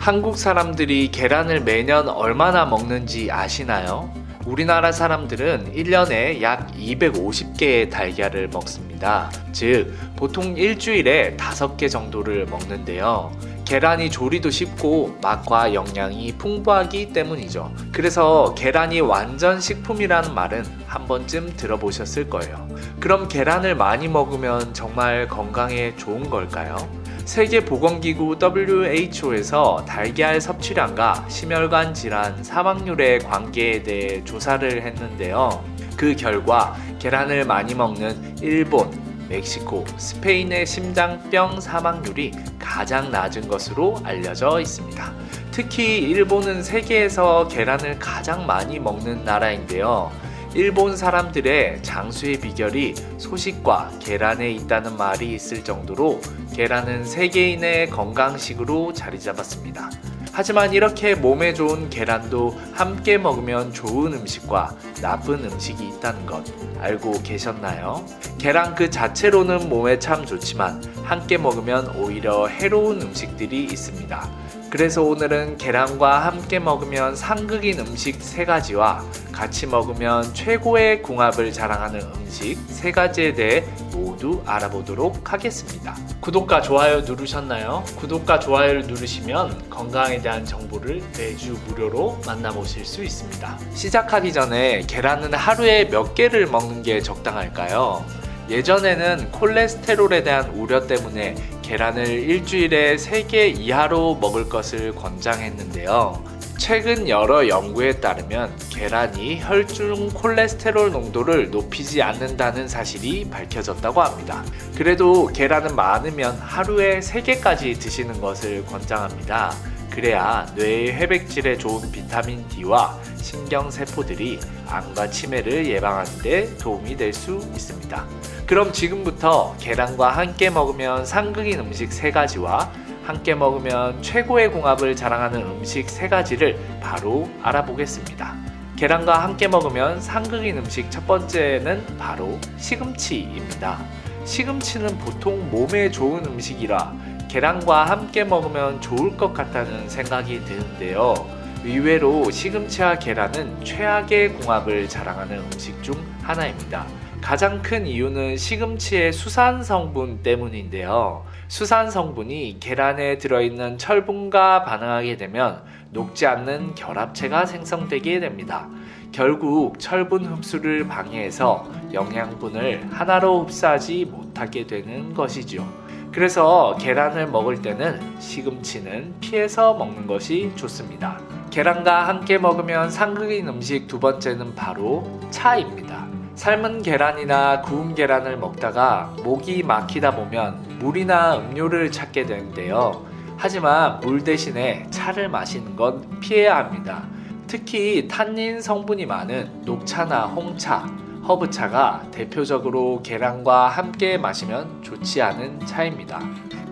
한국 사람들이 계란을 매년 얼마나 먹는지 아시나요? 우리나라 사람들은 1년에 약 250개의 달걀을 먹습니다. 즉, 보통 일주일에 5개 정도를 먹는데요. 계란이 조리도 쉽고 맛과 영양이 풍부하기 때문이죠. 그래서 계란이 완전 식품이라는 말은 한 번쯤 들어보셨을 거예요. 그럼 계란을 많이 먹으면 정말 건강에 좋은 걸까요? 세계보건기구 WHO에서 달걀 섭취량과 심혈관 질환 사망률의 관계에 대해 조사를 했는데요. 그 결과 계란을 많이 먹는 일본, 멕시코, 스페인의 심장병 사망률이 가장 낮은 것으로 알려져 있습니다. 특히 일본은 세계에서 계란을 가장 많이 먹는 나라인데요. 일본 사람들의 장수의 비결이 소식과 계란에 있다는 말이 있을 정도로 계란은 세계인의 건강식으로 자리 잡았습니다. 하지만 이렇게 몸에 좋은 계란도 함께 먹으면 좋은 음식과 나쁜 음식이 있다는 것 알고 계셨나요? 계란 그 자체로는 몸에 참 좋지만 함께 먹으면 오히려 해로운 음식들이 있습니다. 그래서 오늘은 계란과 함께 먹으면 상극인 음식 세 가지와 같이 먹으면 최고의 궁합을 자랑하는 음식 세 가지에 대해 모두 알아보도록 하겠습니다. 구독과 좋아요 누르셨나요? 구독과 좋아요를 누르시면 건강에 대한 정보를 매주 무료로 만나보실 수 있습니다. 시작하기 전에 계란은 하루에 몇 개를 먹는 게 적당할까요? 예전에는 콜레스테롤에 대한 우려 때문에 계란을 일주일에 3개 이하로 먹을 것을 권장했는데요. 최근 여러 연구에 따르면 계란이 혈중 콜레스테롤 농도를 높이지 않는다는 사실이 밝혀졌다고 합니다. 그래도 계란은 많으면 하루에 3개까지 드시는 것을 권장합니다. 그래야 뇌의 회백질에 좋은 비타민 D와 신경세포들이 암과 치매를 예방하는 데 도움이 될 수 있습니다. 그럼 지금부터 계란과 함께 먹으면 상극인 음식 세 가지와 함께 먹으면 최고의 궁합을 자랑하는 음식 세 가지를 바로 알아보겠습니다. 계란과 함께 먹으면 상극인 음식 첫 번째는 바로 시금치입니다. 시금치는 보통 몸에 좋은 음식이라 계란과 함께 먹으면 좋을 것 같다는 생각이 드는데요. 의외로 시금치와 계란은 최악의 궁합을 자랑하는 음식 중 하나입니다. 가장 큰 이유는 시금치의 수산 성분 때문인데요. 수산 성분이 계란에 들어있는 철분과 반응하게 되면 녹지 않는 결합체가 생성되게 됩니다. 결국 철분 흡수를 방해해서 영양분을 하나로 흡수하지 못하게 되는 것이죠. 그래서 계란을 먹을 때는 시금치는 피해서 먹는 것이 좋습니다. 계란과 함께 먹으면 상극인 음식 두 번째는 바로 차입니다. 삶은 계란이나 구운 계란을 먹다가 목이 막히다 보면 물이나 음료를 찾게 되는데요. 하지만 물 대신에 차를 마시는 건 피해야 합니다. 특히 탄닌 성분이 많은 녹차나 홍차, 허브차가 대표적으로 계란과 함께 마시면 좋지 않은 차입니다.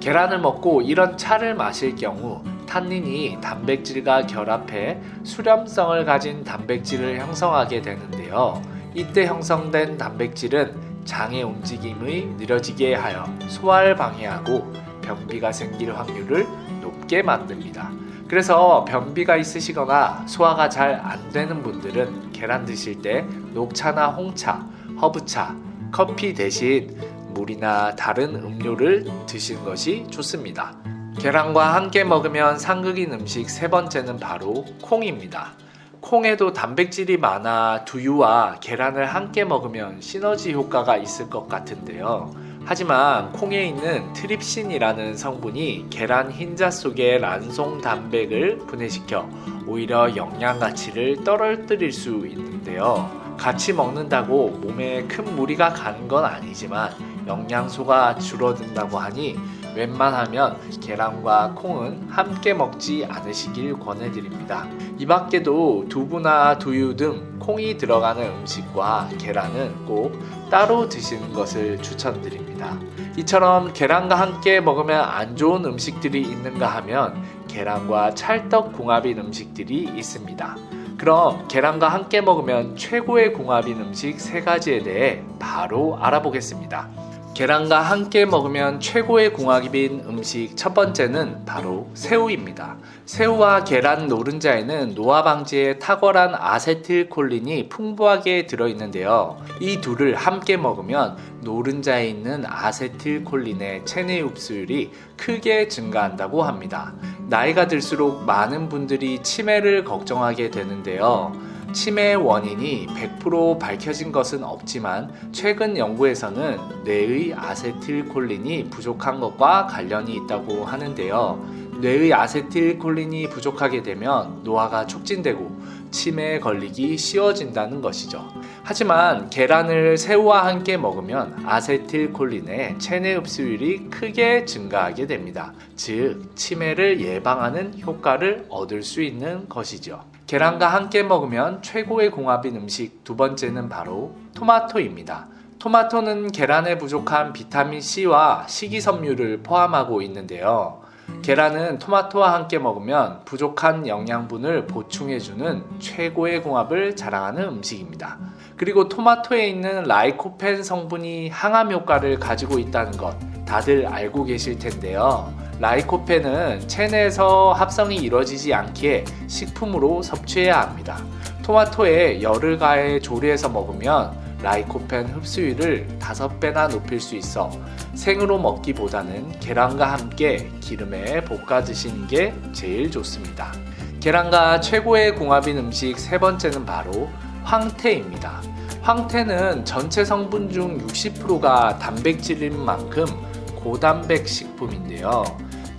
계란을 먹고 이런 차를 마실 경우 탄닌이 단백질과 결합해 수렴성을 가진 단백질을 형성하게 되는데요. 이때 형성된 단백질은 장의 움직임이 느려지게 하여 소화를 방해하고 변비가 생길 확률을 높게 만듭니다. 그래서 변비가 있으시거나 소화가 잘 안 되는 분들은 계란 드실 때 녹차나 홍차, 허브차, 커피 대신 물이나 다른 음료를 드시는 것이 좋습니다. 계란과 함께 먹으면 상극인 음식 세 번째는 바로 콩입니다. 콩에도 단백질이 많아 두유와 계란을 함께 먹으면 시너지 효과가 있을 것 같은데요. 하지만 콩에 있는 트립신이라는 성분이 계란 흰자 속의 란송 단백을 분해시켜 오히려 영양 가치를 떨어뜨릴 수 있는데요. 같이 먹는다고 몸에 큰 무리가 가는 건 아니지만 영양소가 줄어든다고 하니 웬만하면 계란과 콩은 함께 먹지 않으시길 권해드립니다. 이 밖에도 두부나 두유 등 콩이 들어가는 음식과 계란은 꼭 따로 드시는 것을 추천드립니다. 이처럼 계란과 함께 먹으면 안 좋은 음식들이 있는가 하면 계란과 찰떡 궁합인 음식들이 있습니다. 그럼 계란과 함께 먹으면 최고의 궁합인 음식 세 가지에 대해 바로 알아보겠습니다. 계란과 함께 먹으면 최고의 궁합인 음식 첫 번째는 바로 새우입니다. 새우와 계란 노른자에는 노화 방지에 탁월한 아세틸콜린이 풍부하게 들어있는데요. 이 둘을 함께 먹으면 노른자에 있는 아세틸콜린의 체내 흡수율이 크게 증가한다고 합니다. 나이가 들수록 많은 분들이 치매를 걱정하게 되는데요. 치매의 원인이 100% 밝혀진 것은 없지만 최근 연구에서는 뇌의 아세틸콜린이 부족한 것과 관련이 있다고 하는데요. 뇌의 아세틸콜린이 부족하게 되면 노화가 촉진되고 치매에 걸리기 쉬워진다는 것이죠. 하지만 계란을 새우와 함께 먹으면 아세틸콜린의 체내 흡수율이 크게 증가하게 됩니다. 즉, 치매를 예방하는 효과를 얻을 수 있는 것이죠. 계란과 함께 먹으면 최고의 궁합인 음식 두 번째는 바로 토마토입니다. 토마토는 계란에 부족한 비타민 C와 식이섬유를 포함하고 있는데요. 계란은 토마토와 함께 먹으면 부족한 영양분을 보충해주는 최고의 궁합을 자랑하는 음식입니다. 그리고 토마토에 있는 라이코펜 성분이 항암 효과를 가지고 있다는 것 다들 알고 계실 텐데요. 라이코펜은 체내에서 합성이 이루어지지 않기에 식품으로 섭취해야 합니다. 토마토에 열을 가해 조리해서 먹으면 라이코펜 흡수율을 5배나 높일 수 있어 생으로 먹기보다는 계란과 함께 기름에 볶아 드시는 게 제일 좋습니다. 계란과 최고의 궁합인 음식 세 번째는 바로 황태입니다. 황태는 전체 성분 중 60%가 단백질인 만큼 고단백 식품인데요.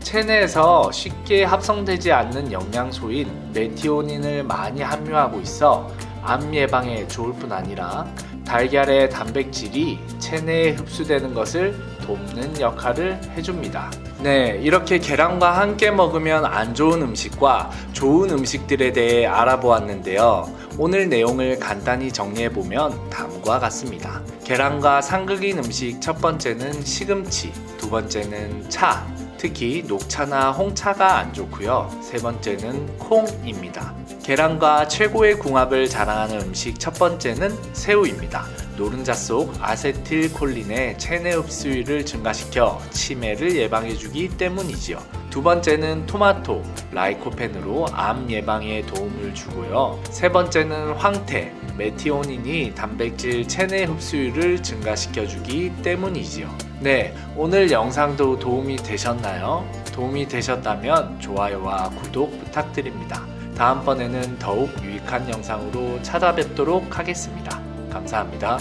체내에서 쉽게 합성되지 않는 영양소인 메티오닌을 많이 함유하고 있어 암 예방에 좋을 뿐 아니라 달걀의 단백질이 체내에 흡수되는 것을 돕는 역할을 해줍니다. 네, 이렇게 계란과 함께 먹으면 안 좋은 음식과 좋은 음식들에 대해 알아보았는데요. 오늘 내용을 간단히 정리해보면 다음과 같습니다. 계란과 상극인 음식 첫 번째는 시금치, 두 번째는 차, 특히 녹차나 홍차가 안 좋고요. 세 번째는 콩입니다. 계란과 최고의 궁합을 자랑하는 음식 첫 번째는 새우입니다. 노른자 속 아세틸콜린의 체내 흡수율을 증가시켜 치매를 예방해주기 때문이지요. 두 번째는 토마토, 라이코펜으로 암 예방에 도움을 주고요. 세 번째는 황태, 메티오닌이 단백질 체내 흡수율을 증가시켜주기 때문이지요. 네, 오늘 영상도 도움이 되셨나요? 도움이 되셨다면 좋아요와 구독 부탁드립니다. 다음번에는 더욱 유익한 영상으로 찾아뵙도록 하겠습니다. 감사합니다.